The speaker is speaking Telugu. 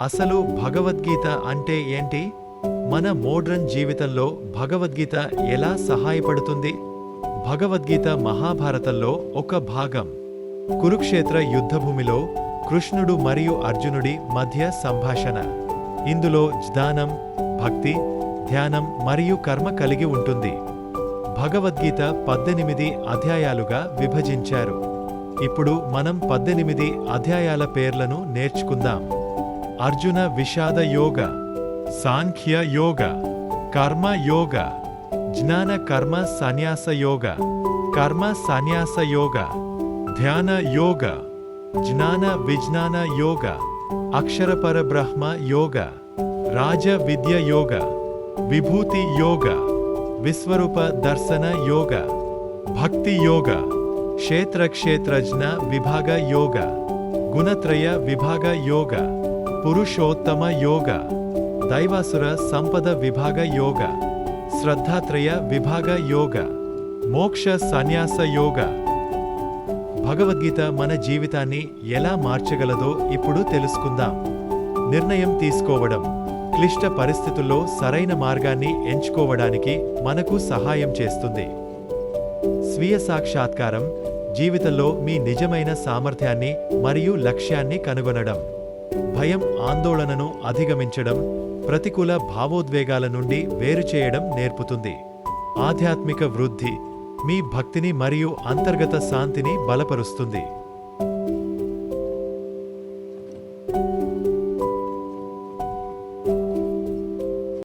అసలు భగవద్గీత అంటే ఏంటి? మన మోడ్రన్ జీవితంలో భగవద్గీత ఎలా సహాయపడుతుంది? భగవద్గీత మహాభారతంలో ఒక భాగం. కురుక్షేత్ర యుద్ధభూమిలో కృష్ణుడు మరియు అర్జునుడి మధ్య సంభాషణ. ఇందులో జ్ఞానం భక్తి ధ్యానం మరియు కర్మ కలిగి ఉంటుంది. భగవద్గీత పద్దెనిమిది అధ్యాయాలుగా విభజించారు. ఇప్పుడు మనం పద్దెనిమిది అధ్యాయాల పేర్లను నేర్చుకుందాం. అర్జున విషాద యోగ సాంఖ్య యోగ కర్మ యోగ జ్ఞాన కర్మ సన్యాస యోగ కర్మ సన్యాస యోగ ధ్యాన యోగ జ్ఞాన విజ్ఞాన యోగ అక్షర పరబ్రహ్మ యోగ రాజ విద్య యోగ విభూతి యోగ విశ్వరూప దర్శన యోగ భక్తి యోగ క్షేత్ర క్షేత్రజ్ఞ విభాగ యోగ గుణత్రయ విభాగ యోగ పురుషోత్తమ యోగ దైవాసుర సంపద విభాగ యోగ శ్రద్ధాత్రయ విభాగ యోగ మోక్ష సన్యాస యోగ భగవద్గీత మన జీవితాన్ని ఎలా మార్చగలదో ఇప్పుడు తెలుసుకుందాం నిర్ణయం తీసుకోవడం క్లిష్ట పరిస్థితుల్లో సరైన మార్గాన్ని ఎంచుకోవడానికి మనకు సహాయం చేస్తుంది స్వీయ సాక్షాత్కారం జీవితంలో మీ నిజమైన సామర్థ్యాన్ని మరియు లక్ష్యాన్ని కనుగొనడం భయం ఆందోళనను అధిగమించడం ప్రతికూల భావోద్వేగాల నుండి వేరు చేయడం నేర్పుతుంది. ఆధ్యాత్మిక వృద్ధి మీ భక్తిని మరియు అంతర్గత శాంతిని బలపరుస్తుంది.